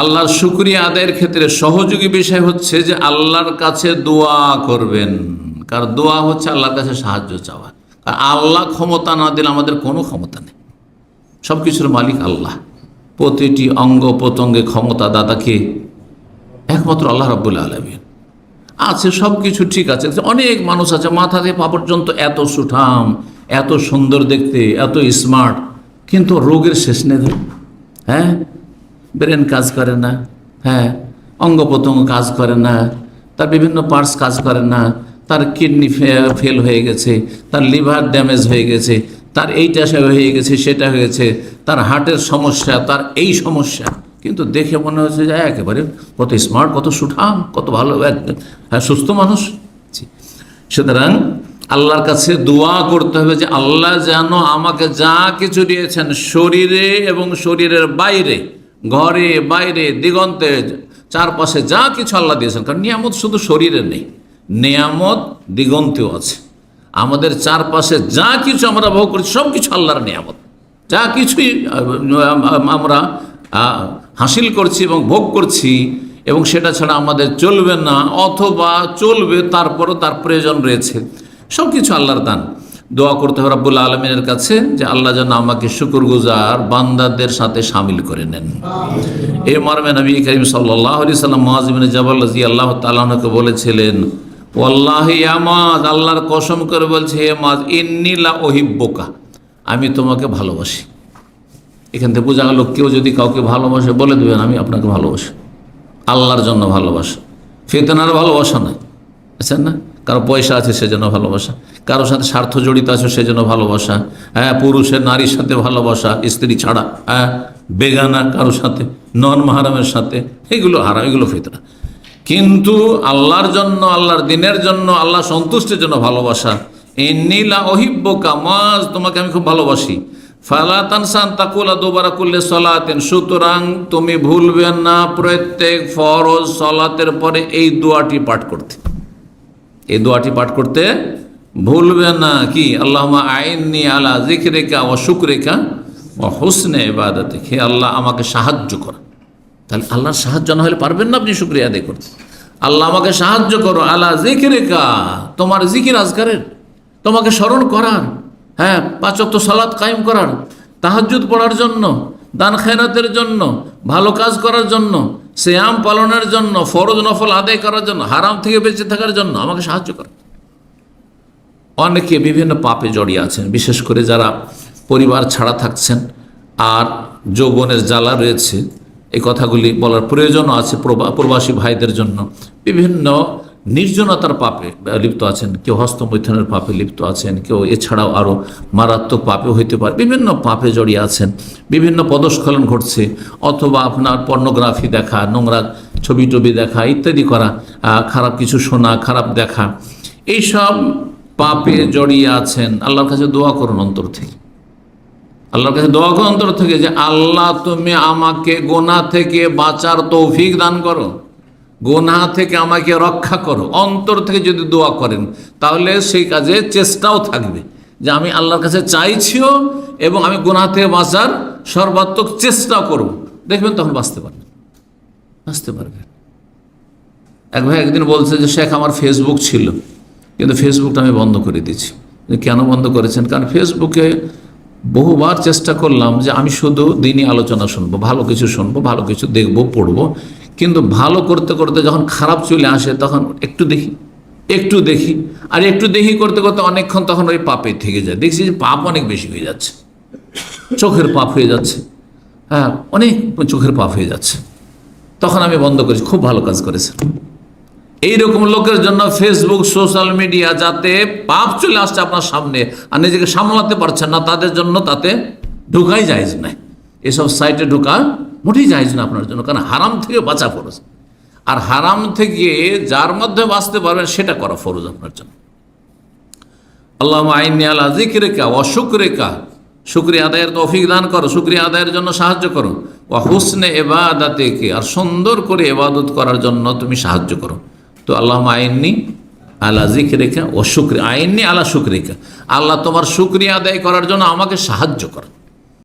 আল্লাহর শুক্রিয়া আদায়ের ক্ষেত্রে সহযোগী বিষয় হচ্ছে যে আল্লাহর কাছে দোয়া করবেন। কারণ দোয়া হচ্ছে আল্লাহর কাছে সাহায্য চাওয়া। আর আল্লাহ ক্ষমতা না দিলে আমাদের কোনো ক্ষমতা নেই। সব কিছুর মালিক আল্লাহ। প্রতিটি অঙ্গ প্রত্যঙ্গে ক্ষমতা দাদাকে একমাত্র আল্লাহ রব্বুল আলমিন। আছে সব কিছু ঠিক আছে। অনেক মানুষ আছে, মাথা থেকে পা পর্যন্ত এত সুঠাম, এত সুন্দর দেখতে, এত স্মার্ট, কিন্তু রোগের শেষ নেই। হ্যাঁ? ব্রেন কাজ করে না হ্যাঁ অঙ্গ প্রত্যঙ্গ কাজ করে না, তার বিভিন্ন পার্টস কাজ করে না, তার কিডনি ফেল হয়ে গেছে, তার লিভার ড্যামেজ হয়ে গেছে, তার এইটা হয়ে গেছে, সেটা হয়েছে, তার হার্টের সমস্যা, তার এই সমস্যা। কিন্তু দেখে মনে হচ্ছে যে একেবারে কত স্মার্ট, কত সুঠাম, কত ভালো হ্যাঁ সুস্থ মানুষ। সুতরাং আল্লাহর কাছে দোয়া করতে হবে যে আল্লাহ যেন আমাকে যা কিছু দিয়েছেন শরীরে এবং শরীরের বাইরে ঘরে, বাইরে, দিগন্তে, চারপাশে যা কিছু আল্লাহ দিয়েছেন। কারণ নিয়ামত শুধু শরীরে নেই, নিয়ামত দিগন্তেও আছে। আমাদের চারপাশে যা কিছু আমরা ভোগ করছি, সব কিছু আল্লাহর নিয়ামত। যা কিছুই আমরা হাসিল করছি এবং ভোগ করছি, এবং সেটা ছাড়া আমাদের চলবে না, অথবা চলবে, তারপরও তার প্রয়োজন রয়েছে। সব কিছু আল্লাহর দান। দোয়া করতে হবে রাব্বুল আলমিনের কাছে যে আল্লাহ যেন আমাকে শুকুর গুজার বান্দাদের সাথে সামিল করে নেন। এই মর্মে নবী করিম সাল্লাহ আলি সাল্লাম মহাজিবিন জবাল রাজি আল্লাহ তালাহকে বলেছিলেন, ওয়াল্লাহ মাজ আল্লাহর কসম করে বলছে, হে মাজ ইন্নিলা ওহিব্বোকা আমি তোমাকে ভালোবাসি। এখান থেকে বোঝা গেল, কেউ যদি কাউকে ভালোবাসে, বলে দেবেন, আমি আপনাকে ভালোবাসি। আল্লাহর জন্য ভালোবাসা। ফেতনার ভালোবাসা নয়। আচ্ছা না? কারও পয়সা আছে সেজন্য ভালোবাসা। কারোর সাথে স্বার্থ জড়িত আছে সেজন্য ভালোবাসা। হ্যাঁ পুরুষের নারীর সাথে ভালোবাসা, স্ত্রী ছাড়া হ্যাঁ বেগানা কারোর সাথে, নন মাহারামের সাথে, এগুলো হারাম, এগুলো ফিতরা কিন্তু আল্লাহর জন্য, আল্লাহর দিনের জন্য, আল্লাহ সন্তুষ্টের জন্য ভালোবাসা। এই নীলা অহিব্য কামাজ তোমাকে আমি খুব ভালোবাসি। দুবারা করলে সলাতেন। সুতরাং তুমি ভুলবে না, প্রত্যেক ফরজ সলাতের পরে এই দোয়াটি পাঠ করতে। এই দোয়াটি পাঠ করতে ভুলবে না কি? আল্লাহ আইননি আলা জিকরেকা ও শুক্রেকা ও হোসনে এবাদতে হে আল্লাহ, আমাকে সাহায্য করা। তাহলে আল্লাহর সাহায্য না হলে পারবেন না আপনি শুক্রিয়া আদায় করতে। আল্লাহ আমাকে সাহায্য করো আল্লাহ জিকিরেকা তোমার জিকির আজকারের তোমাকে স্মরণ করার। হ্যাঁ পাঁচক তো সালাদ কায়েম করার। তাহাজ্জুদ পড়ার জন্য, দান খেরাতের জন্য, ভালো কাজ করার জন্য শ্যাম পালনের জন্য, ফরজ নফল আদায় করার জন্য, হারাম থেকে বেঁচে থাকার জন্য আমাকে সাহায্য করো। অনেকে বিভিন্ন পাপে জড়িয়ে আছেন, বিশেষ করে যারা পরিবার ছাড়া থাকছেন আর যৌবনের জ্বালা রয়েছে। এই কথাগুলি বলার প্রয়োজনও আছে প্রবা- প্রবাসী ভাইদের জন্য। বিভিন্ন নির্জনতার পাপে লিপ্ত আছেন, কেউ হস্তমৈথনের পাপে লিপ্ত আছেন, কেউ এছাড়াও আরও মারাত্মক পাপে হইতে পারে। বিভিন্ন পাপে জড়িয়ে আছেন, বিভিন্ন পদস্খলন ঘটছে, অথবা আপনার পর্নোগ্রাফি দেখা, নোংরা ছবি টবি দেখা, ইত্যাদি করা খারাপ কিছু শোনা, খারাপ দেখা। এইসব পাপে জড়িয়ে আছেন, আল্লাহর কাছে দোয়া করুন অন্তর থেকে। আল্লাহর কাছে দোয়া করুন অন্তর থেকে যে, আল্লাহ তুমি আমাকে গোনা থেকে বাঁচার তৌফিক দান করো। গোনা থেকে আমাকে রক্ষা করো। অন্তর থেকে যদি দোয়া করেন, তাহলে সেই কাজে চেষ্টাও থাকবে যে আমি আল্লাহর কাছে চাইছিও এবং আমি গোনা থেকে বাঁচার সর্বাত্মক চেষ্টা করব। দেখবেন তখন বাঁচতে পারবেন বাঁচতে পারবেন এক ভাই একদিন বলছে যে, শেখ, আমার ফেসবুক ছিল। কিন্তু ফেসবুকটা আমি বন্ধ করে দিয়েছি। যে কেন বন্ধ করেছেন? কারণ ফেসবুকে বহুবার চেষ্টা করলাম যে আমি শুধু দিনই আলোচনা শুনব, ভালো কিছু শুনব, ভালো কিছু দেখব, পড়ব। কিন্তু ভালো করতে করতে যখন খারাপ চলে আসে, তখন একটু দেখি একটু দেখি। আর একটু দেখি করতে করতে অনেকক্ষণ তখন ওই পাপে থেকে যায়। দেখছি যে পাপ অনেক বেশি হয়ে যাচ্ছে। চোখের পাপ হয়ে যাচ্ছে। হ্যাঁ অনেক চোখের পাপ হয়ে যাচ্ছে। তখন আমি বন্ধ করেছি। খুব ভালো কাজ করেছে এইরকম লোকের জন্য ফেসবুক সোশ্যাল মিডিয়া যাতে পাপ চলে আসছে আপনার সামনে আর নিজেকে সামলাতে পারছেন না, তাদের জন্য তাতে ঢোকাই যায়জ নাই। এসব সাইটে ঢোকা মোটেই যায়জ না আপনার জন্য, কারণ হারাম থেকে বাঁচা ফরজ। আর হারাম থেকে যার মধ্যে বাঁচতে পারবেন সেটা করা ফরজ আপনার জন্য। আল্লাহ আইনি আল্লাহ জিক্রেকা রেখা শুক্রিয়া আদায়ের তৌফিক দান করো, শুক্রিয়া আদায়ের জন্য সাহায্য করো। ও হুসনে এবাদাতেকে আর সুন্দর করে এবাদত করার জন্য তুমি সাহায্য করো। তো আল্লাহ আইননি আল্লাহ রেখা ও শুক্রিয়া আইননি আল্লাহ শুক্রিকা। আল্লাহ তোমার শুক্রিয়া আদায় করার জন্য আমাকে সাহায্য করো।